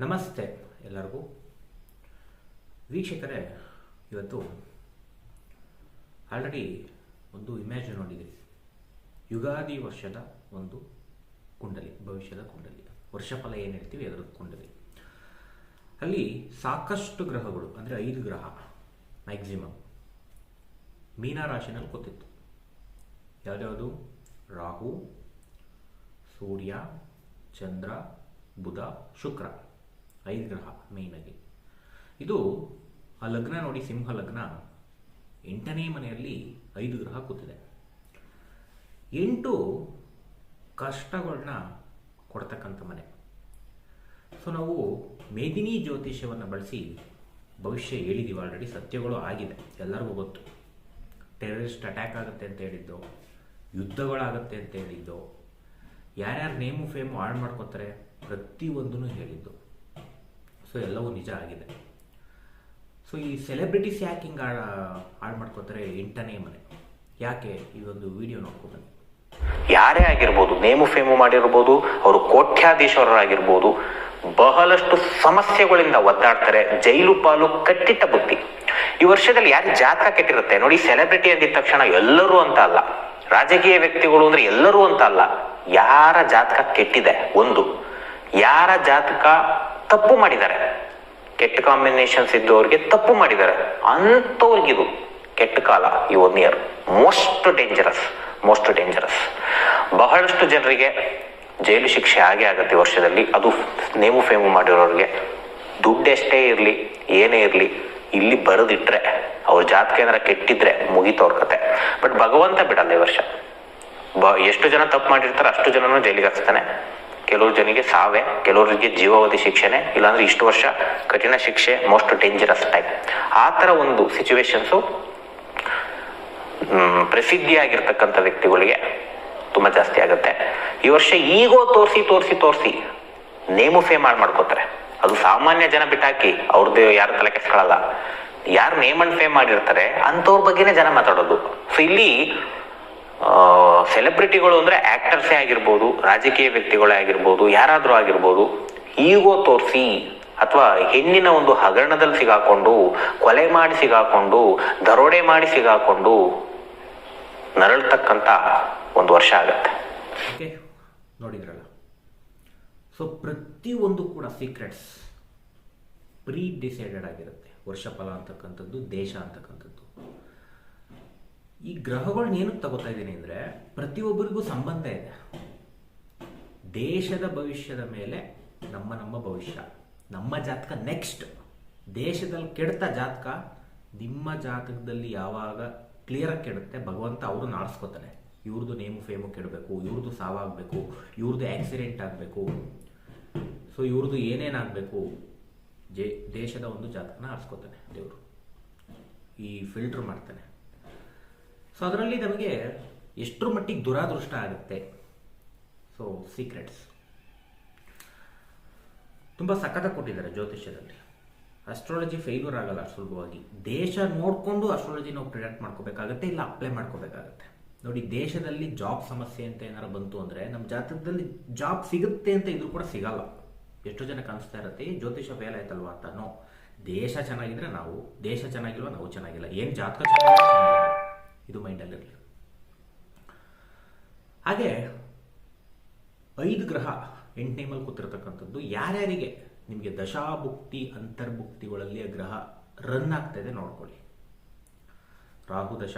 ನಮಸ್ತೆ ಎಲ್ಲರಿಗೂ. ವೀಕ್ಷಕರೇ, ಇವತ್ತು ಆಲ್ರೆಡಿ ಒಂದು ಇಮೇಜ್ ನೋಡಿದ್ದೀರಿ ಯುಗಾದಿ ವರ್ಷದ ಒಂದು ಕುಂಡಲಿ, ಭವಿಷ್ಯದ ಕುಂಡಲಿ. ವರ್ಷಫಲ ಏನು ಹೇಳ್ತೀವಿ? ಅದರ ಕುಂಡಲಿ. ಅಲ್ಲಿ ಸಾಕಷ್ಟು ಗ್ರಹಗಳು, ಅಂದರೆ ಐದು ಗ್ರಹ ಮ್ಯಾಕ್ಸಿಮಮ್ ಮೀನರಾಶಿನಲ್ಲಿ ಗೊತ್ತಿತ್ತು. ಯಾವುದ್ಯಾವುದು? ರಾಹು, ಸೂರ್ಯ, ಚಂದ್ರ, ಬುಧ, ಶುಕ್ರ. ಐದು ಗ್ರಹ ಮೇಯ್ನಾಗಿ ಇದು ಆ ಲಗ್ನ ನೋಡಿ ಸಿಂಹ ಲಗ್ನ ಎಂಟನೇ ಮನೆಯಲ್ಲಿ ಐದು ಗ್ರಹ ಕೂತಿದೆ. ಎಂಟು ಕಷ್ಟಗಳನ್ನ ಕೊಡ್ತಕ್ಕಂಥ ಮನೆ. ಸೊ ನಾವು ಮೇದಿನಿ ಜ್ಯೋತಿಷ್ಯವನ್ನು ಬಳಸಿ ಭವಿಷ್ಯ ಹೇಳಿದ್ದೀವಿ ಆಲ್ರೆಡಿ ಸತ್ಯಗಳು ಆಗಿದೆ, ಎಲ್ಲರಿಗೂ ಗೊತ್ತು. ಟೆರರಿಸ್ಟ್ ಅಟ್ಯಾಕ್ ಆಗುತ್ತೆ ಅಂತ ಹೇಳಿದ್ದು, ಯುದ್ಧಗಳಾಗುತ್ತೆ ಅಂತ ಹೇಳಿದ್ದು, ಯಾರ್ಯಾರು ನೇಮು ಫೇಮು ಹಾಳು ಮಾಡ್ಕೋತಾರೆ, ಪ್ರತಿಯೊಂದನ್ನು ಹೇಳಿದ್ದು. ಸೊ ಎಲ್ಲವೂ ನಿಜ ಆಗಿದೆ. ಸೊ ಈ ಸೆಲೆಬ್ರಿಟೀಸ್ ಯಾಕೆ ಹಿಂಗೆ ಹಾಳು ಮಾಡ್ಕೋತಾರೆ ಎಂಟನೇ ಮನೆ. ಯಾಕೆ? ಈ ಒಂದು ವಿಡಿಯೋ ನೋಡ್ಕೊಬನ್ನಿ ಯಾರೇ ಆಗಿರ್ಬೋದು, ನೇಮು ಫೇಮು ಮಾಡಿರ್ಬೋದು, ಅವರು ಕೋಟ್ಯಾಧೀಶ್ವರರಾಗಿರ್ಬೋದು, ಬಹಳಷ್ಟು ಸಮಸ್ಯೆಗಳಿಂದ ಒದ್ದಾಡ್ತಾರೆ, ಜೈಲು ಪಾಲು ಕಟ್ಟಿಟ್ಟ ಬುದ್ಧಿ. ಈ ವರ್ಷದಲ್ಲಿ ಯಾರು ಜಾತಕ ಕೆಟ್ಟಿರುತ್ತೆ? ನೋಡಿ ಸೆಲೆಬ್ರಿಟಿ ಅಂದಿದ ತಕ್ಷಣ ಎಲ್ಲರೂ ಅಂತ ಅಲ್ಲ. ರಾಜಕೀಯ ವ್ಯಕ್ತಿಗಳು ಅಂದ್ರೆ ಎಲ್ಲರೂ ಅಂತ ಅಲ್ಲ. ಯಾರ ಜಾತಕ ಕೆಟ್ಟಿದೆ? ಒಂದು. ಯಾರ ಜಾತಕ ತಪ್ಪು ಮಾಡಿದ್ದಾರೆ. ಕೆಟ್ಟ ಕಾಂಬಿನೇಷನ್ಸ್ ಇದ್ದವ್ರಿಗೆ ತಪ್ಪು ಮಾಡಿದ್ದಾರೆ. ಅಂಥವ್ರಿಗಿದು ಕೆಟ್ಟ ಕಾಲ, ಈ one year most dangerous most dangerous ಬಹಳಷ್ಟು ಜನರಿಗೆ ಜೈಲು ಶಿಕ್ಷೆ ಆಗೇ ಆಗುತ್ತೆ ವರ್ಷದಲ್ಲಿ. ಅದು ನೇಮು ಫೇಮು ಮಾಡಿರೋರಿಗೆ. ದುಡ್ಡೆಷ್ಟೇ ಇರಲಿ, ಏನೇ ಇರಲಿ, ಇಲ್ಲಿ ಬರೆದಿಟ್ರೆ, ಅವ್ರ ಜಾತಕ ಏನಾರ ಕೆಟ್ಟಿದ್ರೆ ಮುಗಿತವ್ರ ಕತೆ. ಬಟ್ ಭಗವಂತ ಬಿಡಲ್ಲ ಈ ವರ್ಷ. ಬ, ಎಷ್ಟು ಜನ ತಪ್ಪು ಮಾಡಿರ್ತಾರೆ ಅಷ್ಟು ಜನನೂ ಜೈಲಿಗೆ ಹಾಕ್ಸ್ತಾನೆ. ಕೆಲವ್ರು ಜನಿಗೆ ಸಾವೆ, ಕೆಲವರಿಗೆ ಜೀವಾವಧಿ ಶಿಕ್ಷೆನೆ, ಇಲ್ಲಾಂದ್ರೆ ಇಷ್ಟು ವರ್ಷ ಕಠಿಣ ಶಿಕ್ಷೆ ಮೋಸ್ಟ್ ಡೇಂಜರಸ್ ಟೈಪ್ ಆ ಥರ ಒಂದು ಸಿಚುವೇಶನ್ಸು ಪ್ರಸಿದ್ಧಿಯಾಗಿರ್ತಕ್ಕಂಥ ವ್ಯಕ್ತಿಗಳಿಗೆ ತುಂಬ ಜಾಸ್ತಿ ಆಗುತ್ತೆ. ಈ ವರ್ಷ ಈಗೋ ತೋರಿಸಿ ತೋರಿಸಿ ತೋರಿಸಿ ನೇಮು ಫೇಮ್ ಮಾಡಿ ಮಾಡ್ಕೋತಾರೆ. ಅದು ಸಾಮಾನ್ಯ ಜನ ಬಿಟ್ಟಾಕಿ ಅವ್ರದ್ದು ಯಾರು ತಲೆ ಕೆಸ್ಕೊಳ್ಳಲ್ಲ ಯಾರು ನೇಮ್ ಅಂಡ್ ಫೇಮ್ ಮಾಡಿರ್ತಾರೆ ಅಂಥವ್ರ ಬಗ್ಗೆನೇ ಜನ ಮಾತಾಡೋದು. ಸೊ ಇಲ್ಲಿ ಸೆಲೆಬ್ರಿಟಿಗಳು ಅಂದ್ರೆ ಆಕ್ಟರ್ಸೇ ಆಗಿರ್ಬೋದು, ರಾಜಕೀಯ ವ್ಯಕ್ತಿಗಳೇ ಆಗಿರ್ಬೋದು, ಯಾರಾದರೂ ಆಗಿರ್ಬೋದು ಈಗೋ ತೋರಿಸಿ ಅಥವಾ ಹೆಣ್ಣಿನ ಒಂದು ಹಗರಣದಲ್ಲಿ ಸಿಗಾಕೊಂಡು, ಕೊಲೆ ಮಾಡಿ ಸಿಗಾಕೊಂಡು, ದರೋಡೆ ಮಾಡಿ ಸಿಗಾಕೊಂಡು ನರಳ್ತಕ್ಕಂಥ ಒಂದು ವರ್ಷ ಆಗತ್ತೆ. ಓಕೆ, ನೋಡಿದ್ರಲ್ಲ. ಸೊ ಪ್ರತಿಯೊಂದು ಕೂಡ ಸೀಕ್ರೆಟ್ಸ್ ಪ್ರೀ ಡಿಸೈಡೆಡ್ ಆಗಿರುತ್ತೆ. ವರ್ಷಫಲ ಅಂತಕ್ಕಂಥದ್ದು, ದೇಶ ಅಂತಕ್ಕಂಥದ್ದು. ಈ ಗ್ರಹಗಳನ್ನ ಏನಕ್ಕೆ ತಗೋತಾ ಇದ್ದೀನಿ ಅಂದರೆ ಪ್ರತಿಯೊಬ್ಬರಿಗೂ ಸಂಬಂಧ ಇದೆ. ದೇಶದ ಭವಿಷ್ಯದ ಮೇಲೆ ನಮ್ಮ ನಮ್ಮ ಭವಿಷ್ಯ. ನಮ್ಮ ಜಾತಕ ನೆಕ್ಸ್ಟ್ ದೇಶದಲ್ಲಿ ಕೆಡ್ತ ಜಾತಕ ನಿಮ್ಮ ಜಾತಕದಲ್ಲಿ ಯಾವಾಗ ಕ್ಲಿಯರಾಗಿ ಕೆಡುತ್ತೆ ಭಗವಂತ ಅವರು ನಾಡಿಸ್ಕೋತಾನೆ ಇವ್ರದ್ದು ನೇಮು ಫೇಮು ಕೆಡಬೇಕು ಇವ್ರದ್ದು ಸಾವಾಗಬೇಕು ಇವ್ರದ್ದು ಆಕ್ಸಿಡೆಂಟ್ ಆಗಬೇಕು. ಸೊ ಇವ್ರದ್ದು ಏನೇನಾಗಬೇಕು ಜೇ, ದೇಶದ ಒಂದು ಜಾತಕನ ಆರಿಸ್ಕೋತಾನೆ ದೇವರು. ಈ ಫಿಲ್ಟರ್ ಮಾಡ್ತಾನೆ. ಸೊ ಅದರಲ್ಲಿ ನಮಗೆ ಎಷ್ಟರ ಮಟ್ಟಿಗೆ ದುರಾದೃಷ್ಟ ಆಗುತ್ತೆ? ಸೊ ಸೀಕ್ರೆಟ್ಸ್ ತುಂಬ ಸಖತ್ತಾಗಿ ಕೊಟ್ಟಿದ್ದಾರೆ ಜ್ಯೋತಿಷ್ಯದಲ್ಲಿ. ಅಸ್ಟ್ರಾಲಜಿ ಫೇಲ್ಯೂರ್ ಆಗಲ್ಲ ಸುಲಭವಾಗಿ. ದೇಶ ನೋಡಿಕೊಂಡು ಅಸ್ಟ್ರಾಲಜಿ ನಾವು ಪ್ರಿಡಕ್ಟ್ ಮಾಡ್ಕೋಬೇಕಾಗತ್ತೆ, ಇಲ್ಲ ಅಪ್ಲೈ ಮಾಡ್ಕೋಬೇಕಾಗತ್ತೆ. ನೋಡಿ, ದೇಶದಲ್ಲಿ ಜಾಬ್ ಸಮಸ್ಯೆ ಅಂತ ಏನಾರು ಬಂತು ಅಂದರೆ, ನಮ್ಮ ಜಾತಕದಲ್ಲಿ ಜಾಬ್ ಸಿಗುತ್ತೆ ಅಂತ ಇದ್ರೂ ಕೂಡ ಸಿಗಲ್ಲ. ಎಷ್ಟೋ ಜನಕ್ಕೆ ಅನಿಸ್ತಾ ಇರುತ್ತೆ ಜ್ಯೋತಿಷ ಫೇಲ್ ಆಯ್ತಲ್ವಾ ಅಂತ. ದೇಶ ಚೆನ್ನಾಗಿದ್ರೆ ನಾವು, ದೇಶ ಚೆನ್ನಾಗಿಲ್ವ, ನಾವು ಚೆನ್ನಾಗಿಲ್ಲ. ಏನು ಜಾತಕ ಚೆನ್ನಾಗಿಲ್ಲ. ಇದು ಮೈಂಡಲ್ಲಿರಲಿ ಹಾಗೆ ಐದು ಗ್ರಹ ಎಂಟನೇ ಮೇಲೆ ಕೂತಿರ್ತಕ್ಕಂಥದ್ದು ಯಾರ್ಯಾರಿಗೆ ನಿಮಗೆ ದಶಾಭುಕ್ತಿ, ಅಂತರ್ಭುಕ್ತಿಗಳಲ್ಲಿ ಆ ಗ್ರಹ ರನ್ ಆಗ್ತಾ ಇದೆ ನೋಡ್ಕೊಳ್ಳಿ. ರಾಹು ದಶ,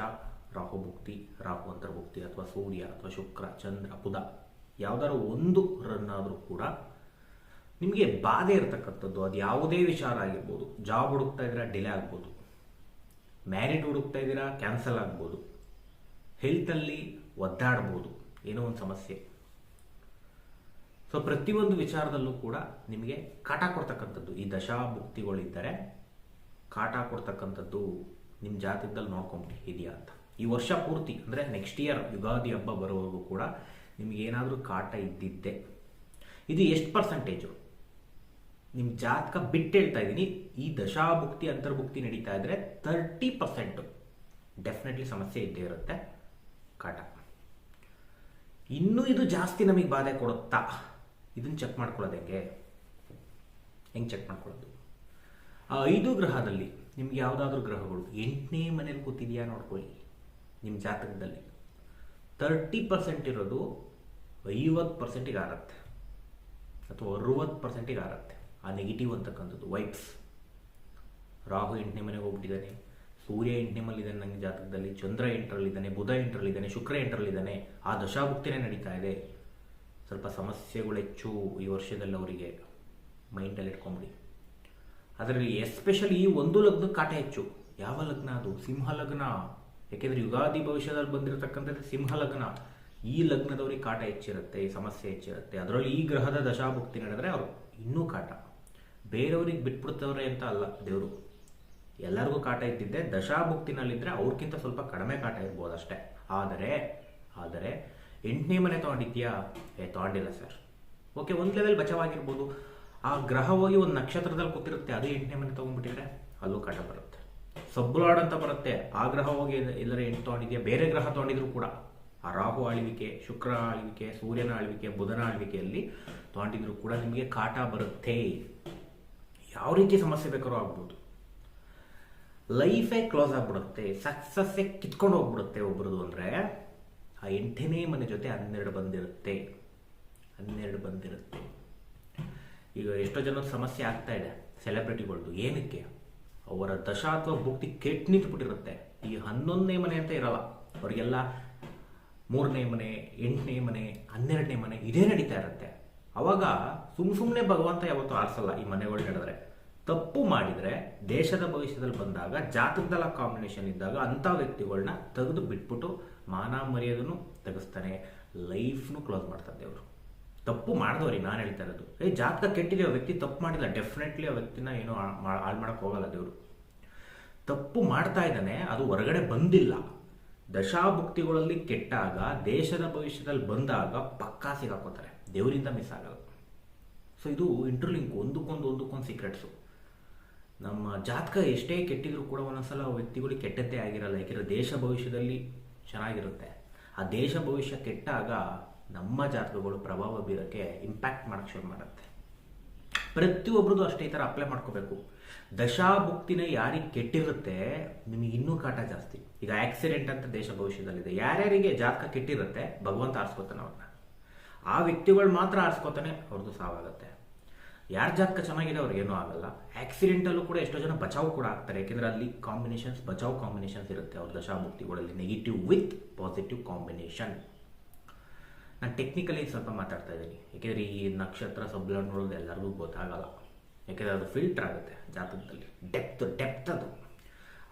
ರಾಹು ಭುಕ್ತಿ, ರಾಹು ಅಂತರ್ಭುಕ್ತಿ ಅಥವಾ ಸೂರ್ಯ ಅಥವಾ ಶುಕ್ರ, ಚಂದ್ರ, ಬುಧ ಯಾವ್ದಾದ್ರು ಒಂದು ರನ್ ಆದರೂ ಕೂಡ ನಿಮಗೆ ಬಾಧೆ ಇರತಕ್ಕಂಥದ್ದು ಅದು ಯಾವುದೇ ವಿಚಾರ ಆಗಿರ್ಬೋದು. ಜಾಬ್ ಹುಡುಕ್ತಾ ಇದ್ರೆ ಡಿಲೇ ಆಗ್ಬೋದು. ಮ್ಯಾರಿಡ್ ಹುಡುಕ್ತಾ ಇದ್ದೀರಾ ಕ್ಯಾನ್ಸಲ್ ಆಗ್ಬೋದು. ಹೆಲ್ತಲ್ಲಿ ಒದ್ದಾಡ್ಬೋದು, ಏನೋ ಒಂದು ಸಮಸ್ಯೆ. ಸೊ ಪ್ರತಿಯೊಂದು ವಿಚಾರದಲ್ಲೂ ಕೂಡ ನಿಮಗೆ ಕಾಟ ಕೊಡ್ತಕ್ಕಂಥದ್ದು, ಈ ದಶಾಭುಕ್ತಿಗಳಿದ್ದರೆ ಕಾಟ ಕೊಡ್ತಕ್ಕಂಥದ್ದು ನಿಮ್ಮ ಜಾತಕದಲ್ಲಿ ನೋಡ್ಕೊಂಬಿಡಿ, ಇದೆಯಾ ಅಂತ. ಈ ವರ್ಷ ಪೂರ್ತಿ, ಅಂದರೆ ನೆಕ್ಸ್ಟ್ ಇಯರ್ ಯುಗಾದಿ ಹಬ್ಬ ಬರೋವರೆಗೂ ಕೂಡ ನಿಮಗೇನಾದರೂ ಕಾಟ ಇದ್ದಿದ್ದೆ. ಇದು ಎಷ್ಟು ಪರ್ಸೆಂಟೇಜು ನಿಮ್ಮ ಜಾತಕ ಬಿಟ್ಟು ಹೇಳ್ತಾ ಇದ್ದೀನಿ ಈ ದಶಾಭುಕ್ತಿ, ಅಂತರ್ಭುಕ್ತಿ ನಡೀತಾ ಇದ್ರೆ ತರ್ಟಿ ಪರ್ಸೆಂಟು ಡೆಫಿನೆಟ್ಲಿ ಸಮಸ್ಯೆ ಇದ್ದೇ ಇರುತ್ತೆ. ಕಾಟ. ಇನ್ನೂ ಇದು ಜಾಸ್ತಿ ನಮಗೆ ಬಾಧೆ ಕೊಡುತ್ತಾ? ಇದನ್ನು ಚೆಕ್ ಮಾಡ್ಕೊಳ್ಳೋದು ಹೆಂಗೆ? ಹೆಂಗೆ ಚೆಕ್ ಮಾಡ್ಕೊಳ್ಳೋದು? ಆ ಐದು ಗ್ರಹದಲ್ಲಿ ನಿಮ್ಗೆ ಯಾವುದಾದ್ರೂ ಗ್ರಹಗಳು, ಎಂಟನೇ ಮನೇಲಿ ಕೂತಿದೆಯಾ ನೋಡ್ಕೊಳ್ಳಿ ನಿಮ್ಮ ಜಾತಕದಲ್ಲಿ. ತರ್ಟಿ ಪರ್ಸೆಂಟ್ ಇರೋದು ಐವತ್ತು ಪರ್ಸೆಂಟಿಗೆ ಆರತ್ತೆ ಅಥವಾ ಅರುವತ್ತು ಪರ್ಸೆಂಟಿಗೆ ಆರತ್ತೆ ಆ ನೆಗೆಟಿವ್ ಅಂತಕ್ಕಂಥದ್ದು. ವೈಬ್ಸ್ ರಾಹು ಎಂಟನೇ ಮನೆಗೆ ಹೋಗ್ಬಿಟ್ಟಿದ್ದಾನೆ. ಸೂರ್ಯ ಎಂಟನೇ ಮಲ್ಲಿದ್ದಾನೆ ನನಗೆ ಜಾತಕದಲ್ಲಿ. ಚಂದ್ರ ಎಂಟರಲ್ಲಿದ್ದಾನೆ. ಬುಧ ಎಂಟರಲ್ಲಿದ್ದಾನೆ. ಶುಕ್ರ ಎಂಟರಲ್ಲಿದ್ದಾನೆ. ಆ ದಶಾಭುಕ್ತಿನೇ ನಡೀತಾ ಇದೆ. ಸ್ವಲ್ಪ ಸಮಸ್ಯೆಗಳು ಹೆಚ್ಚು ಈ ವರ್ಷದಲ್ಲಿ ಅವರಿಗೆ ಮೈಂಡಲ್ಲಿ ಇಟ್ಕೊಂಬಿಡಿ. ಅದರಲ್ಲಿ ಎಸ್ಪೆಷಲಿ ಈ ಒಂದು ಲಗ್ನಕ್ಕೆ ಕಾಟ ಹೆಚ್ಚು. ಯಾವ ಲಗ್ನ ಅದು? ಸಿಂಹ ಲಗ್ನ. ಯಾಕೆಂದರೆ ಯುಗಾದಿ ಭವಿಷ್ಯದಲ್ಲಿ ಬಂದಿರತಕ್ಕಂಥದ್ದು ಸಿಂಹ ಲಗ್ನ. ಈ ಲಗ್ನದವ್ರಿಗೆ ಕಾಟ ಹೆಚ್ಚಿರುತ್ತೆ, ಸಮಸ್ಯೆ ಹೆಚ್ಚಿರುತ್ತೆ. ಅದರಲ್ಲಿ ಈ ಗ್ರಹದ ದಶಾಭುಕ್ತಿ ನಡೆದರೆ ಅವರು ಇನ್ನೂ ಕಾಟ. ಬೇರೆಯವ್ರಿಗೆ ಬಿಟ್ಬಿಡ್ತವ್ರೆ ಅಂತ ಅಲ್ಲ, ದೇವರು. ಎಲ್ಲರಿಗೂ ಕಾಟ ಇದ್ದಿದ್ದೆ ದಶಾಭುಕ್ತಿನಲ್ಲಿದ್ದರೆ ಅವ್ರಿಗಿಂತ ಸ್ವಲ್ಪ ಕಡಿಮೆ ಕಾಟ ಇರ್ಬೋದು ಅಷ್ಟೇ. ಆದರೆ ಆದರೆ, ಎಂಟನೇ ಮನೆ ತೊಗೊಂಡಿದ್ಯಾ ಏ, ತೊಗೊಂಡಿಲ್ಲ ಸರ್. ಓಕೆ, ಒಂದು ಲೆವೆಲ್ ಬಚಾವಾಗಿರ್ಬೋದು. ಆ ಗ್ರಹ ಹೋಗಿ ಒಂದು ನಕ್ಷತ್ರದಲ್ಲಿ ಕೂತಿರುತ್ತೆ, ಅದು ಎಂಟನೇ ಮನೆ ತೊಗೊಂಡ್ಬಿಟ್ಟಿದ್ರೆ ಅಲ್ಲೂ ಕಾಟ ಬರುತ್ತೆ. ಸಬ್ಬುಲಾಡ್ ಅಂತ ಬರುತ್ತೆ, ಆ ಗ್ರಹ ಹೋಗಿ ಎಲ್ಲರ ಎಂಟು ತೊಗೊಂಡಿದ್ಯಾ? ಬೇರೆ ಗ್ರಹ ತೊಗೊಂಡಿದ್ರು ಕೂಡ. ಆ ರಾಹು ಆಳ್ವಿಕೆ, ಶುಕ್ರ ಆಳ್ವಿಕೆ, ಸೂರ್ಯನ ಆಳ್ವಿಕೆ, ಬುಧನ ಆಳ್ವಿಕೆಯಲ್ಲಿ ತೊಗೊಂಡಿದ್ರು ಕೂಡ ನಿಮಗೆ ಕಾಟ ಬರುತ್ತೆ. ಯಾವ ರೀತಿ ಸಮಸ್ಯೆ ಬೇಕಾದ್ರೂ ಆಗ್ಬೋದು. ಲೈಫೇ ಕ್ಲೋಸ್ ಆಗ್ಬಿಡುತ್ತೆ ಸಕ್ಸಸ್ಸೇ ಕಿತ್ಕೊಂಡು ಹೋಗ್ಬಿಡುತ್ತೆ ಒಬ್ರದ್ದು ಅಂದರೆ, ಆ ಎಂಟನೇ ಮನೆ ಜೊತೆ ಹನ್ನೆರಡು ಬಂದಿರುತ್ತೆ. ಹನ್ನೆರಡು ಬಂದಿರುತ್ತೆ. ಈಗ ಎಷ್ಟೋ ಜನದ ಸಮಸ್ಯೆ ಆಗ್ತಾ ಇದೆ ಸೆಲೆಬ್ರಿಟಿಗಳದ್ದು ಏನಕ್ಕೆ? ಅವರ ದಶ ಅಥವಾ ಭುಕ್ತಿ ಕೆಟ್ಟು ನಿಂತ್ಬಿಟ್ಟಿರುತ್ತೆ ಈ ಹನ್ನೊಂದನೇ ಮನೆ ಅಂತ ಇರಲ್ಲ, ಅವರಿಗೆಲ್ಲ ಮೂರನೇ ಮನೆ, ಎಂಟನೇ ಮನೆ, ಹನ್ನೆರಡನೇ ಮನೆ, ಇದೇ ನಡೀತಾ ಇರುತ್ತೆ. ಅವಾಗ ಸುಮ್ ಸುಮ್ಮನೆ ಭಗವಂತ ಯಾವತ್ತೂ ಆರಿಸಲ್ಲ ಈ ಮನೆಗಳು ನಡೆದ್ರೆ. ತಪ್ಪು ಮಾಡಿದರೆ ದೇಶದ ಭವಿಷ್ಯದಲ್ಲಿ ಬಂದಾಗ, ಜಾತಕದಲ್ಲ ಕಾಂಬಿನೇಷನ್ ಇದ್ದಾಗ ಅಂಥ ವ್ಯಕ್ತಿಗಳನ್ನ ತೆಗೆದು ಬಿಟ್ಬಿಟ್ಟು ಮಾನ ಮರ್ಯಾದನು ತೆಗೆಸ್ತಾನೆ ಲೈಫ್ನು ಕ್ಲೋಸ್ ಮಾಡ್ತಾರೆ ದೇವರು. ತಪ್ಪು ಮಾಡಿದವ್ರಿ ನಾನು ಹೇಳ್ತಾ ಇರೋದು. ಏ, ಜಾತಕ ಕೆಟ್ಟಿದೆ ಆ ವ್ಯಕ್ತಿ ತಪ್ಪು ಮಾಡಿಲ್ಲ ಡೆಫಿನೆಟ್ಲಿ ಆ ವ್ಯಕ್ತಿನ ಏನೋ ಹಾಳು ಮಾಡಕ್ಕೆ ಹೋಗಲ್ಲ ದೇವರು. ತಪ್ಪು ಮಾಡ್ತಾ ಇದ್ದಾನೆ, ಅದು ಹೊರಗಡೆ ಬಂದಿಲ್ಲ. ದಶಾಭುಕ್ತಿಗಳಲ್ಲಿ ಕೆಟ್ಟಾಗ, ದೇಶದ ಭವಿಷ್ಯದಲ್ಲಿ ಬಂದಾಗ ಪಕ್ಕಾ ಸಿಗಾಕೋತಾರೆ ದೇವರಿಂದ ಮಿಸ್ ಆಗಲ್ಲ. ಸೊ ಇದು ಇಂಟರ್ಲಿಂಕ್ ಒಂದಕ್ಕೊಂದು ಒಂದಕ್ಕೊಂದು ಸೀಕ್ರೆಟ್ಸು ನಮ್ಮ ಜಾತಕ ಎಷ್ಟೇ ಕೆಟ್ಟಿದ್ರು ಕೂಡ ಒಂದೊಂದ್ಸಲ ಆ ವ್ಯಕ್ತಿಗಳಿಗೆ ಕೆಟ್ಟದ್ದೇ ಆಗಿರಲ್ಲ. ಯಾಕೆಂದರೆ ದೇಶ ಭವಿಷ್ಯದಲ್ಲಿ ಚೆನ್ನಾಗಿರುತ್ತೆ. ಆ ದೇಶ ಭವಿಷ್ಯ ಕೆಟ್ಟಾಗ ನಮ್ಮ ಜಾತಕಗಳು ಪ್ರಭಾವ ಬೀರೋಕ್ಕೆ ಇಂಪ್ಯಾಕ್ಟ್ ಮಾಡೋಕ್ಕೆ ಶುರು ಮಾಡುತ್ತೆ. ಪ್ರತಿಯೊಬ್ಬರದು ಅಷ್ಟೇ ಈ ಥರ ಅಪ್ಲೈ ಮಾಡ್ಕೋಬೇಕು. ದಶಾಭುಕ್ತಿನ ಯಾರಿಗೆ ಕೆಟ್ಟಿರುತ್ತೆ, ನಿಮಗೆ ಇನ್ನೂ ಕಾಟ ಜಾಸ್ತಿ. ಈಗ ಆಕ್ಸಿಡೆಂಟ್ ಅಂತ ದೇಶ ಭವಿಷ್ಯದಲ್ಲಿದೆ. ಯಾರ್ಯಾರಿಗೆ ಜಾತಕ ಕೆಟ್ಟಿರುತ್ತೆ, ಭಗವಂತ ಆರಿಸ್ಕೋತಾನೆ ಅವ್ರನ್ನ. ಆ ವ್ಯಕ್ತಿಗಳು ಮಾತ್ರ ಆರಿಸ್ಕೋತಾನೆ ಅವ್ರದ್ದು ಸಾವಾಗುತ್ತೆ. ಯಾರ ಜಾತಕ ಚೆನ್ನಾಗಿದೆ ಅವ್ರಿಗೇನೂ ಆಗಲ್ಲ. ಆಕ್ಸಿಡೆಂಟಲ್ಲೂ ಕೂಡ ಎಷ್ಟೋ ಜನ ಬಚಾವ್ ಕೂಡ ಆಗ್ತಾರೆ. ಯಾಕೆಂದರೆ ಅಲ್ಲಿ ಕಾಂಬಿನೇಷನ್ಸ್ ಬಚಾವ್ ಕಾಂಬಿನೇಷನ್ಸ್ ಇರುತ್ತೆ. ಅವ್ರ ದಶಾಭುಕ್ತಿಗಳಲ್ಲಿ ನೆಗೆಟಿವ್ ವಿತ್ ಪಾಸಿಟಿವ್ ಕಾಂಬಿನೇಷನ್ ನಾನು ಟೆಕ್ನಿಕಲಿ ಸ್ವಲ್ಪ ಮಾತಾಡ್ತಾ ಇದ್ದೀನಿ. ಯಾಕೆಂದ್ರೆ ಈ ನಕ್ಷತ್ರ ನೋಡೋದು ಎಲ್ಲರಿಗೂ ಗೊತ್ತಾಗಲ್ಲ. ಯಾಕೆಂದ್ರೆ ಅದು ಫಿಲ್ಟರ್ ಆಗುತ್ತೆ ಜಾತಕದಲ್ಲಿ. ಡೆಪ್ತ್ ಡೆಪ್ತ್ ಅದು.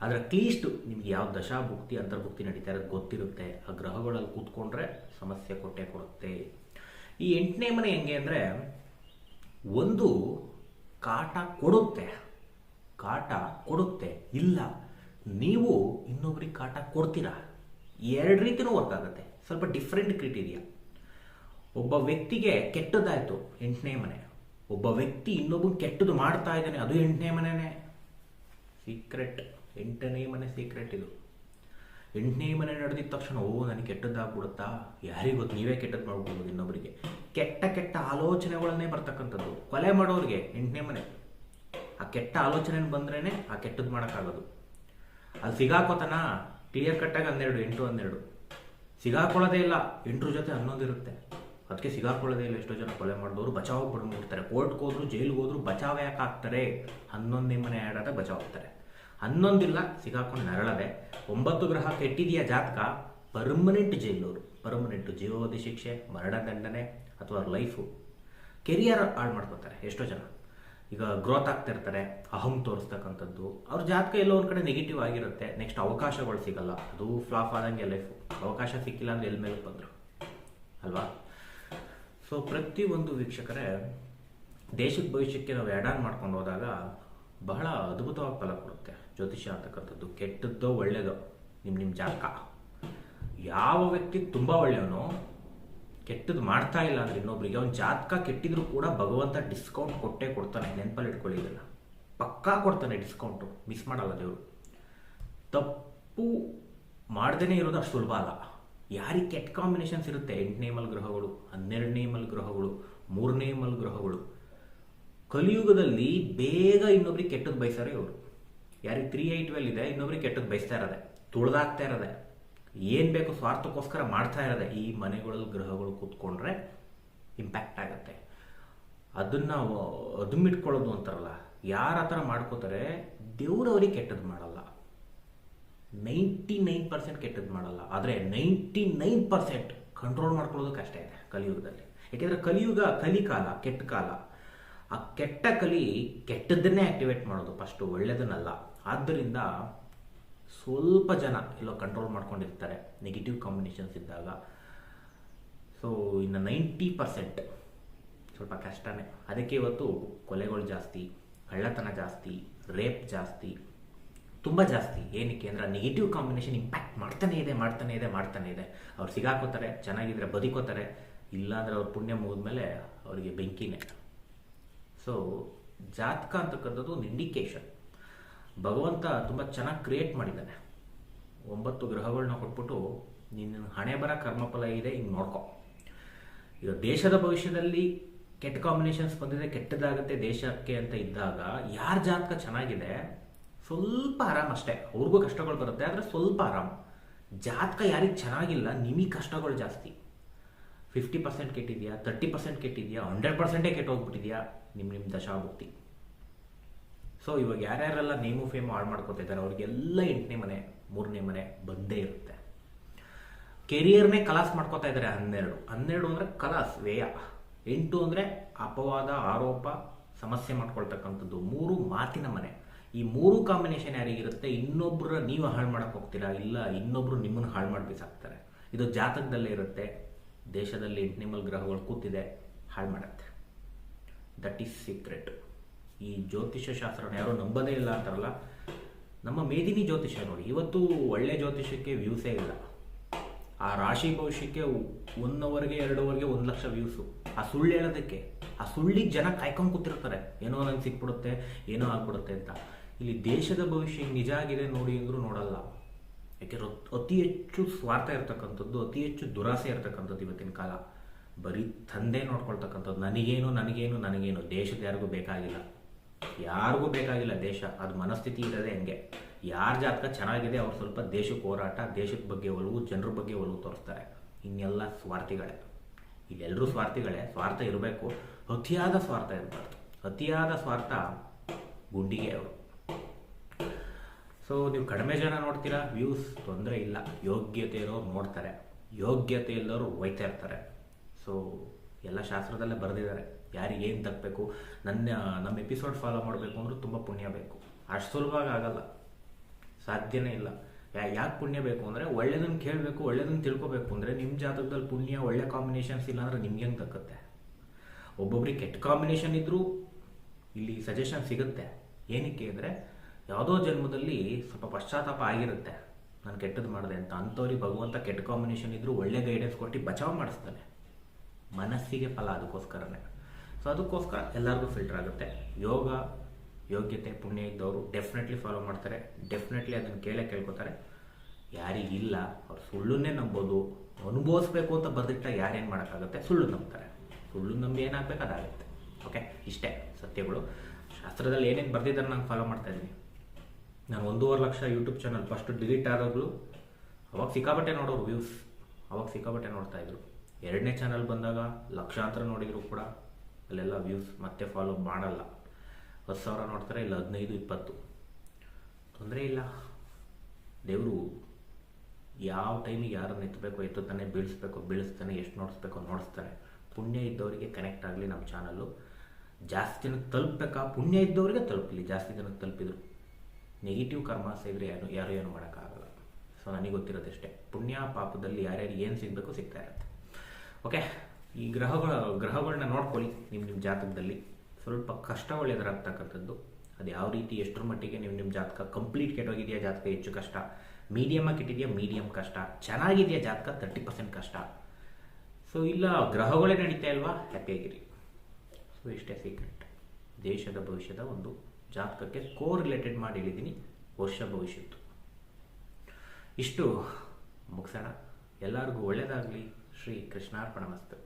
ಆದರೆ ಅಟ್ಲೀಸ್ಟ್ ನಿಮ್ಗೆ ಯಾವ ದಶಾಭುಕ್ತಿ ಅಂತರ್ಭುಕ್ತಿ ನಡೀತಾ ಇರೋದು ಗೊತ್ತಿರುತ್ತೆ. ಆ ಗ್ರಹಗಳಲ್ಲಿ ಕೂತ್ಕೊಂಡ್ರೆ ಸಮಸ್ಯೆ ಕೊಟ್ಟೆ ಕೊಡುತ್ತೆ. ಈ ಎಂಟನೇ ಮನೆ ಹೆಂಗೆ ಅಂದರೆ ಒಂದು ಕಾಟ ಕೊಡುತ್ತೆ. ಕಾಟ ಕೊಡುತ್ತೆ. ಇಲ್ಲ, ನೀವು ಇನ್ನೊಬ್ರಿಗೆ ಕಾಟ ಕೊಡ್ತೀರಾ? ಎರಡು ರೀತಿನೂ ವರ್ಕ್ ಆಗುತ್ತೆ. ಸ್ವಲ್ಪ ಡಿಫ್ರೆಂಟ್ ಕ್ರಿಟೀರಿಯಾ ಒಬ್ಬ ವ್ಯಕ್ತಿಗೆ ಕೆಟ್ಟದಾಯಿತು ಎಂಟನೇ ಮನೆ. ಒಬ್ಬ ವ್ಯಕ್ತಿ ಇನ್ನೊಬ್ಬನ ಕೆಟ್ಟದ್ದು ಮಾಡ್ತಾ ಇದ್ದಾನೆ, ಅದು ಎಂಟನೇ ಮನೆನೇ. ಸೀಕ್ರೆಟ್ ಎಂಟನೇ ಮನೆ ಸೀಕ್ರೆಟ್ ಇದು. ಎಂಟನೇ ಮನೆ ನಡೆದಿದ್ದ ತಕ್ಷಣ, ಓ, ನನಗೆ ಕೆಟ್ಟದ್ದಾಗ್ಬಿಡುತ್ತಾ ಯಾರಿಗೂ ಗೊತ್ತು? ನೀವೇ ಕೆಟ್ಟದ್ದು ಮಾಡ್ಬೋದು ಇನ್ನೊಬ್ಬರಿಗೆ ಕೆಟ್ಟ ಕೆಟ್ಟ ಆಲೋಚನೆಗಳನ್ನೇ ಬರ್ತಕ್ಕಂಥದ್ದು. ಕೊಲೆ ಮಾಡೋರಿಗೆ ಎಂಟನೇ ಮನೆ. ಆ ಕೆಟ್ಟ ಆಲೋಚನೆ ಬಂದ್ರೇ ಆ ಕೆಟ್ಟದ್ದು ಮಾಡೋಕ್ಕಾಗೋದು. ಅದು ಸಿಗಾಕೋತನ? ಕ್ಲಿಯರ್ ಕಟ್ಟಾಗಿ ಹನ್ನೆರಡು, ಎಂಟು, ಹನ್ನೆರಡು. ಸಿಗಾಕೊಳ್ಳೋದೇ ಇಲ್ಲ. ಎಂಟ್ರ ಜೊತೆ ಹನ್ನೊಂದು ಇರುತ್ತೆ. ಅದಕ್ಕೆ ಸಿಗಾಕೊಳ್ಳೋದೇ ಇಲ್ಲ ಎಷ್ಟೋ ಜನ ಕೊಲೆ ಮಾಡಿದವರು. ಬಚಾವ್ ಬಿಡ್ಬಿಡ್ತಾರೆ ಕೋರ್ಟ್ಗೆ ಹೋದ್ರು, ಜೈಲ್ಗೆ ಹೋದ್ರು ಬಚಾವ್ ಯಾಕೆ ಆಗ್ತಾರೆ? ಹನ್ನೊಂದನೇ ಮನೆ ಆಡಾದ ಬಚಾವ್ ಆಗ್ತಾರೆ. ಹನ್ನೊಂದಿಲ್ಲ ಸಿಗಾಕೊಂಡು ನರಳದೆ. ಒಂಬತ್ತು ಗ್ರಹ ಕೆಟ್ಟಿದೆಯಾ ಜಾತಕ? ಪರ್ಮನೆಂಟ್ ಜೈಲೂರು. ಪರ್ಮನೆಂಟ್ ಜೀವಾವಧಿ ಶಿಕ್ಷೆ ಮರಣದಂಡನೆ ಅಥವಾ ಲೈಫು ಕೆರಿಯರ್ ಹಾಳು ಮಾಡ್ಕೋತಾರೆ ಎಷ್ಟೋ ಜನ. ಈಗ ಗ್ರೋತ್ ಆಗ್ತಿರ್ತಾರೆ ಅಹಂ ತೋರಿಸ್ತಕ್ಕಂಥದ್ದು. ಅವ್ರ ಜಾತಕ ಎಲ್ಲೋ ಒಂದು ಕಡೆ ನೆಗೆಟಿವ್ ಆಗಿರುತ್ತೆ. ನೆಕ್ಸ್ಟ್ ಅವಕಾಶಗಳು ಸಿಗಲ್ಲ. ಅದು ಫ್ಲಾಪ್ ಆದಂಗೆ ಲೈಫು ಅವಕಾಶ ಸಿಕ್ಕಿಲ್ಲ ಅಂದ್ರೆ ಎಲ್ಲಿ ಮೇಲೆ ಬಂದರು? ಅಲ್ವಾ? ಸೊ ಪ್ರತಿಯೊಂದು ವೀಕ್ಷಕರೇ, ದೇಶದ ಭವಿಷ್ಯಕ್ಕೆ ನಾವು ಆ್ಯಡ್ ಮಾಡ್ಕೊಂಡು ಹೋದಾಗ ಬಹಳ ಅದ್ಭುತವಾಗಿ ಫಲ ಕೊಡುತ್ತೆ. ಜ್ಯೋತಿಷ್ಯ ಅಂತಕ್ಕಂಥದ್ದು ಕೆಟ್ಟದ್ದೋ ಒಳ್ಳೆಯದೋ ನಿಮ್ಮ ನಿಮ್ಮ ಜಾತಕ. ಯಾವ ವ್ಯಕ್ತಿ ತುಂಬ ಒಳ್ಳೆಯವನು, ಕೆಟ್ಟದ್ದು ಮಾಡ್ತಾ ಇಲ್ಲ ಅಂದರೆ ಇನ್ನೊಬ್ರಿಗೆ, ಅವ್ನು ಜಾತಕ ಕೆಟ್ಟಿದ್ರು ಕೂಡ ಭಗವಂತ ಡಿಸ್ಕೌಂಟ್ ಕೊಟ್ಟೇ ಕೊಡ್ತಾನೆ, ನೆನಪಲ್ಲಿ ಇಟ್ಕೊಳ್ಳಿ ಪಕ್ಕಾ ಕೊಡ್ತಾನೆ ಡಿಸ್ಕೌಂಟು ಮಿಸ್ ಮಾಡಲ್ಲ ದೇವರು. ತಪ್ಪು ಮಾಡ್ದೇ ಇರೋದು ಅಷ್ಟು ಸುಲಭ ಅಲ್ಲ. ಯಾರಿಗೆ ಕೆಟ್ಟ ಕಾಂಬಿನೇಷನ್ಸ್ ಇರುತ್ತೆ? ಎಂಟನೇ ಮಲ್ ಗ್ರಹಗಳು, ಹನ್ನೆರಡನೇ ಮಲ್ ಗ್ರಹಗಳು, ಮೂರನೇ ಮಲ್ ಗ್ರಹಗಳು. ಕಲಿಯುಗದಲ್ಲಿ ಬೇಗ ಇನ್ನೊಬ್ರಿಗೆ ಕೆಟ್ಟದ್ದು ಬಯಸಾರೆ ಇವರು. ಯಾರಿಗೆ ತ್ರೀ ಏಟ್ ವೆಲ್ ಇದೆ, ಇನ್ನೊಬ್ರಿಗೆ ಕೆಟ್ಟದ್ದು ಬಯಸ್ತಾ ಇರೋದೆ, ತುಳಿದಾಗ್ತಾ ಇರೋದೆ, ಏನು ಬೇಕು ಸ್ವಾರ್ಥಕ್ಕೋಸ್ಕರ ಮಾಡ್ತಾ ಇರೋದೆ, ಈ ಮನೆಗಳಲ್ಲಿ ಗ್ರಹಗಳು ಕೂತ್ಕೊಂಡ್ರೆ ಇಂಪ್ಯಾಕ್ಟ್ ಆಗುತ್ತೆ. ಅದನ್ನ ಅದುಮಿಟ್ಕೊಳ್ಳೋದು ಅಂತಾರಲ್ಲ, ಯಾರ ಥರ ಮಾಡ್ಕೋತಾರೆ ದೇವ್ರವ್ರಿಗೆ ಕೆಟ್ಟದ್ದು ಮಾಡಲ್ಲ. ನೈಂಟಿ ನೈನ್ ಪರ್ಸೆಂಟ್ ಕೆಟ್ಟದ್ದು ಮಾಡಲ್ಲ. ಆದರೆ ನೈಂಟಿ ನೈನ್ ಪರ್ಸೆಂಟ್ ಕಂಟ್ರೋಲ್ ಮಾಡ್ಕೊಳ್ಳೋದು ಕಷ್ಟ ಇದೆ ಕಲಿಯುಗದಲ್ಲಿ. ಯಾಕೆಂದರೆ ಕಲಿಯುಗ, ಕಲಿಕಾಲ, ಕೆಟ್ಟ ಕಾಲ. ಆ ಕೆಟ್ಟ ಕಲಿ ಕೆಟ್ಟದ್ದನ್ನೇ ಆಕ್ಟಿವೇಟ್ ಮಾಡೋದು ಫಸ್ಟು ಒಳ್ಳೆಯದನ್ನಲ್ಲ ಆದ್ದರಿಂದ ಸ್ವಲ್ಪ ಜನ ಎಲ್ಲೋ ಕಂಟ್ರೋಲ್ ಮಾಡ್ಕೊಂಡಿರ್ತಾರೆ ನೆಗೆಟಿವ್ ಕಾಂಬಿನೇಷನ್ಸ್ ಇದ್ದಾಗ. ಸೊ ಇನ್ನು ನೈಂಟಿ ಪರ್ಸೆಂಟ್ ಸ್ವಲ್ಪ ಕಷ್ಟನೇ. ಅದಕ್ಕೆ ಇವತ್ತು ಕೊಲೆಗಳು ಜಾಸ್ತಿ, ಕಳ್ಳತನ ಜಾಸ್ತಿ ರೇಪ್ ಜಾಸ್ತಿ, ತುಂಬ ಜಾಸ್ತಿ. ಏನಕ್ಕೆ ಅಂದರೆ ನೆಗೆಟಿವ್ ಕಾಂಬಿನೇಷನ್ ಇಂಪ್ಯಾಕ್ಟ್ ಮಾಡ್ತಾನೇ ಇದೆ, ಮಾಡ್ತಾನೆ ಇದೆ ಮಾಡ್ತಾನೆ ಇದೆ. ಅವ್ರು ಸಿಗಾಕೋತಾರೆ, ಚೆನ್ನಾಗಿದ್ರೆ ಬದುಕೋತಾರೆ. ಇಲ್ಲಾಂದ್ರೆ ಅವ್ರ ಪುಣ್ಯ ಮುಗಿದ್ಮೇಲೆ ಅವರಿಗೆ ಬೆಂಕಿನೇ. ಸೊ ಜಾತಕ ಅಂತಕ್ಕಂಥದ್ದು ಒಂದು ಇಂಡಿಕೇಶನ್ ಭಗವಂತ ತುಂಬ ಚೆನ್ನಾಗಿ ಕ್ರಿಯೇಟ್ ಮಾಡಿದ್ದಾನೆ. ಒಂಬತ್ತು ಗ್ರಹಗಳನ್ನ ಕೊಟ್ಬಿಟ್ಟು ನಿನ್ನ ಹಣೆ ಬರ, ಕರ್ಮಫಲ ಇದೆ, ಹಿಂಗೆ ನೋಡ್ಕೊ. ಈಗ ದೇಶದ ಭವಿಷ್ಯದಲ್ಲಿ ಕೆಟ್ಟ ಕಾಂಬಿನೇಷನ್ಸ್ ಬಂದಿದೆ ಕೆಟ್ಟದಾಗುತ್ತೆ ದೇಶಕ್ಕೆ ಅಂತ ಇದ್ದಾಗ ಯಾರ ಜಾತಕ ಚೆನ್ನಾಗಿದೆ? ಸ್ವಲ್ಪ ಆರಾಮ್ ಅಷ್ಟೇ. ಅವ್ರಿಗೂ ಕಷ್ಟಗಳು ಬರುತ್ತೆ, ಆದರೆ ಸ್ವಲ್ಪ ಆರಾಮ್. ಜಾತಕ ಯಾರಿಗೆ ಚೆನ್ನಾಗಿಲ್ಲ, ನಿಮಗೆ ಕಷ್ಟಗಳು ಜಾಸ್ತಿ. ಫಿಫ್ಟಿ ಪರ್ಸೆಂಟ್ ಕೆಟ್ಟಿದೆಯಾ ತರ್ಟಿ ಪರ್ಸೆಂಟ್ ಕೆಟ್ಟಿದೆಯಾ ಹಂಡ್ರೆಡ್ ಪರ್ಸೆಂಟೇ ಕೆಟ್ಟೋಗ್ಬಿಟ್ಟಿದೆಯಾ ನಿಮ್ಮ ನಿಮ್ಮ ದಶಾಭುಕ್ತಿ. ಸೊ ಇವಾಗ ಯಾರ್ಯಾರೆಲ್ಲ ನೇಮು ಫೇಮು ಹಾಳು ಮಾಡ್ಕೋತಿದ್ದಾರೆ ಅವ್ರಿಗೆಲ್ಲ ಎಂಟನೇ ಮನೆ, ಮೂರನೇ ಮನೆ ಬಂದೇ ಇರುತ್ತೆ. ಕೆರಿಯರ್ನೇ ಕಲಾಸ್ ಮಾಡ್ಕೋತಾ ಇದ್ದಾರೆ ಹನ್ನೆರಡು. ಹನ್ನೆರಡು ಅಂದರೆ ಕಲಾಸ್, ವ್ಯಯ. ಎಂಟು ಅಂದರೆ ಅಪವಾದ, ಆರೋಪ, ಸಮಸ್ಯೆ ಮಾಡ್ಕೊಳ್ತಕ್ಕಂಥದ್ದು. ಮೂರು ಮಾತಿನ ಮನೆ. ಈ ಮೂರು ಕಾಂಬಿನೇಷನ್ ಯಾರಿಗಿರುತ್ತೆ ಇನ್ನೊಬ್ಬರ ನೀವು ಹಾಳು ಮಾಡಕ್ಕೆ ಹೋಗ್ತೀರಾ? ಇಲ್ಲ, ಇನ್ನೊಬ್ರು ನಿಮ್ಮನ್ನು ಹಾಳು ಮಾಡಿ ಇದು ಜಾತಕದಲ್ಲೇ ಇರುತ್ತೆ. ದೇಶದಲ್ಲಿ ಎಂಟನೇ ಗ್ರಹಗಳು ಕೂತಿದೆ, ಹಾಳು ಮಾಡುತ್ತೆ. ದಟ್ ಈಸ್ ಸೀಕ್ರೆಟ್ ಈ ಜ್ಯೋತಿಷ್ಯ ಶಾಸ್ತ್ರನ ಯಾರೋ ನಂಬದೇ ಇಲ್ಲ ಅಂತಾರಲ್ಲ? ನಮ್ಮ ಮೇದಿನಿ ಜ್ಯೋತಿಷ್ಯ ನೋಡಿ, ಇವತ್ತು ಒಳ್ಳೆ ಜ್ಯೋತಿಷ್ಯಕ್ಕೆ ವ್ಯೂಸೇ ಇಲ್ಲ. ಆ ರಾಶಿ ಭವಿಷ್ಯಕ್ಕೆ ಒನ್ ಅವರ್ಗೆ ಎರಡು ಅವರ್ಗೆ ಒಂದು ಲಕ್ಷ ವ್ಯೂಸು. ಆ ಸುಳ್ಳು ಹೇಳೋದಕ್ಕೆ, ಆ ಸುಳ್ಳಿಗೆ ಜನ ಕಾಯ್ಕೊಂಡು ಕೂತಿರ್ತಾರೆ. ಏನೋ ನಂಗೆ ಸಿಕ್ಬಿಡುತ್ತೆ, ಏನೋ ಆಗ್ಬಿಡುತ್ತೆ ಅಂತ. ಇಲ್ಲಿ ದೇಶದ ಭವಿಷ್ಯ ನಿಜ ಆಗಿದೆ ನೋಡಿ ಅಂದ್ರೂ ನೋಡಲ್ಲ. ಯಾಕೆಂದ್ರೆ ಅತಿ ಹೆಚ್ಚು ಸ್ವಾರ್ಥ ಇರ್ತಕ್ಕಂಥದ್ದು, ಅತಿ ಹೆಚ್ಚು ದುರಾಸೆ ಇರ್ತಕ್ಕಂಥದ್ದು ಇವತ್ತಿನ ಕಾಲ. ಬರೀ ತಂದೆ ನೋಡ್ಕೊಳ್ತಕ್ಕಂಥದ್ದು, ನನಗೇನು ನನಗೇನು ನನಗೇನು, ದೇಶದ ಯಾರಿಗೂ ಬೇಕಾಗಿಲ್ಲ. ಯಾರಿಗೂ ಬೇಕಾಗಿಲ್ಲ ದೇಶ, ಅದು ಮನಸ್ಥಿತಿ ಇರೋದೇ ಹಂಗೆ? ಯಾರ ಜಾತಕ ಚೆನ್ನಾಗಿದೆ, ಅವ್ರು ಸ್ವಲ್ಪ ದೇಶಕ್ಕೆ ಹೋರಾಟ, ದೇಶದ ಬಗ್ಗೆ ಒಲವು, ಜನರ ಬಗ್ಗೆ ಒಲವು ತೋರಿಸ್ತಾರೆ. ಇನ್ನೆಲ್ಲ ಸ್ವಾರ್ಥಿಗಳೇ. ಇಲ್ಲೆಲ್ಲರೂ ಸ್ವಾರ್ಥಿಗಳೇ. ಸ್ವಾರ್ಥ ಇರಬೇಕು. ಅತಿಯಾದ ಸ್ವಾರ್ಥ ಇರಬಾರ್ದು. ಅತಿಯಾದ ಸ್ವಾರ್ಥ ಗುಂಡಿಗೆ ಅವರು. ಸೊ ನೀವು ಕಡಿಮೆ ಜನ ನೋಡ್ತೀರಾ? ವ್ಯೂಸ್ ತೊಂದರೆ ಇಲ್ಲ. ಯೋಗ್ಯತೆ ಇರೋರು ನೋಡ್ತಾರೆ. ಯೋಗ್ಯತೆ ಇಲ್ಲವರು ಒಯ್ತಾ ಇರ್ತಾರೆ. ಸೊ ಎಲ್ಲ ಶಾಸ್ತ್ರದಲ್ಲೇ ಬರೆದಿದ್ದಾರೆ. ಯಾರಿಗೆ ಏನು ತಪ್ಪಬೇಕು ನನ್ನ, ನಮ್ಮ ಎಪಿಸೋಡ್ ಫಾಲೋ ಮಾಡಬೇಕು ಅಂದರೂ ತುಂಬ ಪುಣ್ಯ ಬೇಕು. ಅಷ್ಟು ಸುಲಭವಾಗಿ ಆಗಲ್ಲ. ಸಾಧ್ಯನೇ ಇಲ್ಲ. ಯಾ, ಯಾಕೆ ಪುಣ್ಯ ಬೇಕು ಅಂದರೆ ಒಳ್ಳೇದನ್ನು ಕೇಳಬೇಕು ಒಳ್ಳೇದನ್ನು ತಿಳ್ಕೊಬೇಕು ಅಂದರೆ ನಿಮ್ಮ ಜಾತಕದಲ್ಲಿ ಪುಣ್ಯ, ಒಳ್ಳೆ ಕಾಂಬಿನೇಷನ್ಸ್ ಇಲ್ಲ ಅಂದರೆ ನಿಮ್ಗೆ ಹೆಂಗೆ ತಕ್ಕತ್ತೆ ಒಬ್ಬೊಬ್ರಿಗೆ ಕೆಟ್ಟ ಕಾಂಬಿನೇಷನ್ ಇದ್ದರೂ ಇಲ್ಲಿ ಸಜೆಷನ್ ಸಿಗುತ್ತೆ. ಏನಕ್ಕೆ ಅಂದರೆ ಯಾವುದೋ ಜನ್ಮದಲ್ಲಿ ಸ್ವಲ್ಪ ಪಶ್ಚಾತ್ತಾಪ ಆಗಿರುತ್ತೆ. ನಾನು ಕೆಟ್ಟದ್ದು ಮಾಡಿದೆ ಅಂತ. ಅಂಥವ್ರಿಗೆ ಭಗವಂತ ಕೆಟ್ಟ ಕಾಂಬಿನೇಷನ್ ಇದ್ದರೂ ಒಳ್ಳೆ ಗೈಡೆನ್ಸ್ ಕೊಟ್ಟು ಬಚಾವ್ ಮಾಡಿಸ್ತಾನೆ. ಮನಸ್ಸಿಗೆ ಫಲ, ಅದಕ್ಕೋಸ್ಕರನೇ. ಸೊ ಅದಕ್ಕೋಸ್ಕರ ಎಲ್ಲರಿಗೂ ಫಿಲ್ಟರ್ ಆಗುತ್ತೆ. ಯೋಗ, ಯೋಗ್ಯತೆ, ಪುಣ್ಯ ಇದ್ದವರು ಡೆಫಿನೆಟ್ಲಿ ಫಾಲೋ ಮಾಡ್ತಾರೆ. ಡೆಫಿನೆಟ್ಲಿ ಅದನ್ನು ಕೇಳೇ ಕೇಳ್ಕೊತಾರೆ. ಯಾರಿಗಿಲ್ಲ ಅವ್ರು ಸುಳ್ಳನ್ನೇ ನಂಬೋದು, ಅನುಭವಿಸ್ಬೇಕು ಅಂತ ಬರೆದಿಟ್ಟ ಯಾರೇನು ಮಾಡೋಕ್ಕಾಗುತ್ತೆ? ಸುಳ್ಳು ನಂಬ್ತಾರೆ. ಸುಳ್ಳು ನಂಬಿ ಏನಾಗಬೇಕು? ಅದಾಗುತ್ತೆ. ಓಕೆ ಇಷ್ಟೇ ಸತ್ಯಗಳು. ಶಾಸ್ತ್ರದಲ್ಲಿ ಏನೇನು ಬರೆದಿದ್ದಾರೆ ನಾನು ಫಾಲೋ ಮಾಡ್ತಾ ಇದ್ದೀನಿ ನಾನು ಒಂದೂವರೆ ಲಕ್ಷ ಯೂಟ್ಯೂಬ್ ಚಾನಲ್ ಫಸ್ಟು ಡಿಲೀಟ್ ಆದಾಗಲೂ ಅವಾಗ ಸಿಕ್ಕಾಬಟ್ಟೆ ನೋಡೋರು ವ್ಯೂಸ್ ಅವಾಗ ಸಿಕ್ಕಾಬಟ್ಟೆ ನೋಡ್ತಾ ಇದ್ರು. ಎರಡನೇ ಚಾನಲ್ ಬಂದಾಗ ಲಕ್ಷಾಂತರ ನೋಡಿದರೂ ಕೂಡ. ಅಲ್ಲೆಲ್ಲ ವ್ಯೂಸ್ ಮತ್ತೆ ಫಾಲೋ ಮಾಡಲ್ಲ. ಹತ್ತು ಸಾವಿರ ನೋಡ್ತಾರೆ, ಇಲ್ಲ ಹದಿನೈದು, ಇಪ್ಪತ್ತು. ತೊಂದರೆ ಇಲ್ಲ. ದೇವರು ಯಾವ ಟೈಮಿಗೆ ಯಾರನ್ನು ಎತ್ತಬೇಕು, ಎತ್ತುತ್ತಾನೆ, ಬೀಳಿಸ್ಬೇಕು, ಬೀಳಿಸ್ತಾನೆ, ಎಷ್ಟು ನೋಡಿಸ್ಬೇಕು ನೋಡಿಸ್ತಾನೆ ಪುಣ್ಯ ಇದ್ದವರಿಗೆ ಕನೆಕ್ಟ್ ಆಗಲಿ ನಮ್ಮ ಚಾನಲ್ಲು ಜಾಸ್ತಿ ಜನಕ್ಕೆ ತಲುಪಬೇಕಾ? ಪುಣ್ಯ ಇದ್ದವರಿಗೆ ತಲುಪಲಿ. ಜಾಸ್ತಿ ಜನಕ್ಕೆ ತಲುಪಿದ್ರು. ನೆಗೆಟಿವ್ ಕರ್ಮ ಸೇರಿದ್ರೆ ಯಾರು ಯಾರು ಏನು ಮಾಡೋಕ್ಕಾಗಲ್ಲ. ಸೊ ನನಗೆ ಗೊತ್ತಿರೋದಷ್ಟೇ. ಪುಣ್ಯ ಪಾಪದಲ್ಲಿ ಯಾರ್ಯಾರು ಏನು ಸಿಗಬೇಕು ಸಿಗ್ತಾ ಇರುತ್ತೆ. ಓಕೆ ಈ ಗ್ರಹಗಳ ಗ್ರಹಗಳನ್ನ ನೋಡ್ಕೊಳ್ಳಿ ನಿಮ್ಮ ನಿಮ್ಮ ಜಾತಕದಲ್ಲಿ. ಸ್ವಲ್ಪ ಕಷ್ಟ ಎದುರಾಗ್ತಕ್ಕಂಥದ್ದು ಅದು ಯಾವ ರೀತಿ, ಎಷ್ಟರ ಮಟ್ಟಿಗೆ ನೀವು ನಿಮ್ಮ ಜಾತಕ ಕಂಪ್ಲೀಟ್ ಕೆಟ್ಟೋಗಿದೆಯಾ ಜಾತಕ, ಹೆಚ್ಚು ಕಷ್ಟ. ಮೀಡಿಯಮಾಗಿ ಕೆಟ್ಟಿದೆಯಾ ಮೀಡಿಯಮ್ ಕಷ್ಟ. ಚೆನ್ನಾಗಿದೆಯಾ ಜಾತಕ ತರ್ಟಿ ಪರ್ಸೆಂಟ್ ಕಷ್ಟ. ಸೊ ಇಲ್ಲ, ಗ್ರಹಗಳೇ ನಡೀತಾ ಇಲ್ವಾ? ಹ್ಯಾಪಿಯಾಗಿರಿ ಸೊ ಇಷ್ಟೇ ಸೀಕ್ರೆಟ್ ದೇಶದ ಭವಿಷ್ಯದ ಒಂದು ಜಾತಕಕ್ಕೆ ಕೋ ರಿಲೇಟೆಡ್ ಮಾಡಿ ಹೇಳಿದ್ದೀನಿ ವರ್ಷ ಭವಿಷ್ಯದ್ದು. ಇಷ್ಟು. ಮುಗಿಸೋಣ. ಎಲ್ಲರಿಗೂ ಒಳ್ಳೆಯದಾಗಲಿ ಶ್ರೀ ಕೃಷ್ಣಾರ್ಪಣ ಮಸ್ತು.